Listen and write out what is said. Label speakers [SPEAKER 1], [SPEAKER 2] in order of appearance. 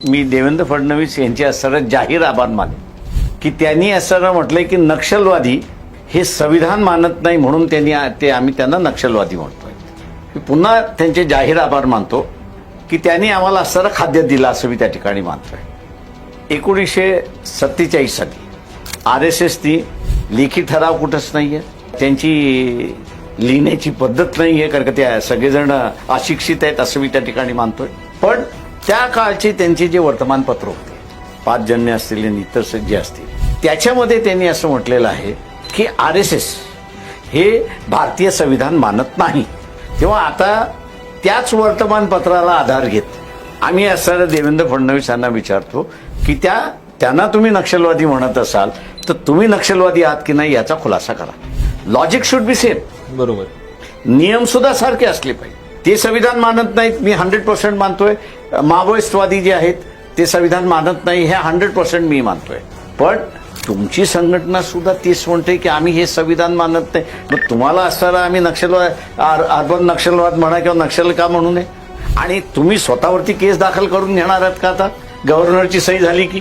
[SPEAKER 1] मी देवेंद्र फडणवीस यांचे असताना जाहीर आभार माने. की त्यांनी असताना म्हटलंय की नक्षलवादी हे संविधान मानत नाही म्हणून त्यांनी ते आम्ही त्यांना नक्षलवादी म्हणतोय. मी पुन्हा त्यांचे जाहीर आभार मानतो की त्यांनी आम्हाला असणारं खाद्य दिलं असं मी त्या ठिकाणी मानतोय. एकोणीसशे सत्तेचाळीस साली आर एस एसनी लेखी ठराव कुठंच नाहीये. त्यांची लिहिण्याची पद्धत नाही आहे कारण का त्या सगळेजण अशिक्षित आहेत असं मी त्या ठिकाणी मानतोय. त्या काळचे त्यांचे जे वर्तमानपत्र होते पाच जन्य असतील आणि इतर स- जे असतील त्याच्यामध्ये त्यांनी असं म्हटलेलं आहे की आर एस एस हे भारतीय संविधान मानत नाही. तेव्हा आता त्याच वर्तमानपत्राला आधार घेत आम्ही असणाऱ्या देवेंद्र फडणवीस यांना विचारतो की त्या त्यांना तुम्ही नक्षलवादी म्हणत असाल तर तुम्ही नक्षलवादी आहात की नाही याचा खुलासा करा. लॉजिक शुड बी सेम
[SPEAKER 2] बरोबर.
[SPEAKER 1] नियम सुद्धा सारखे असले पाहिजे. ते संविधान मानत नाहीत मी हंड्रेड पर्सेंट मानतोय. माओवाइस्टवादी जे आहेत ते संविधान मानत नाही हे हंड्रेड पर्सेंट मी मानतोय. पण तुमची संघटना सुद्धा तीच म्हणते की आम्ही हे संविधान मानत नाही. मग तुम्हाला असताना आम्ही नक्षलवाद अर्बन नक्षलवाद म्हणा किंवा नक्षल का म्हणू नये? आणि तुम्ही स्वतःवरती केस दाखल करून घेणार आहात का आता? गव्हर्नरची सही झाली की?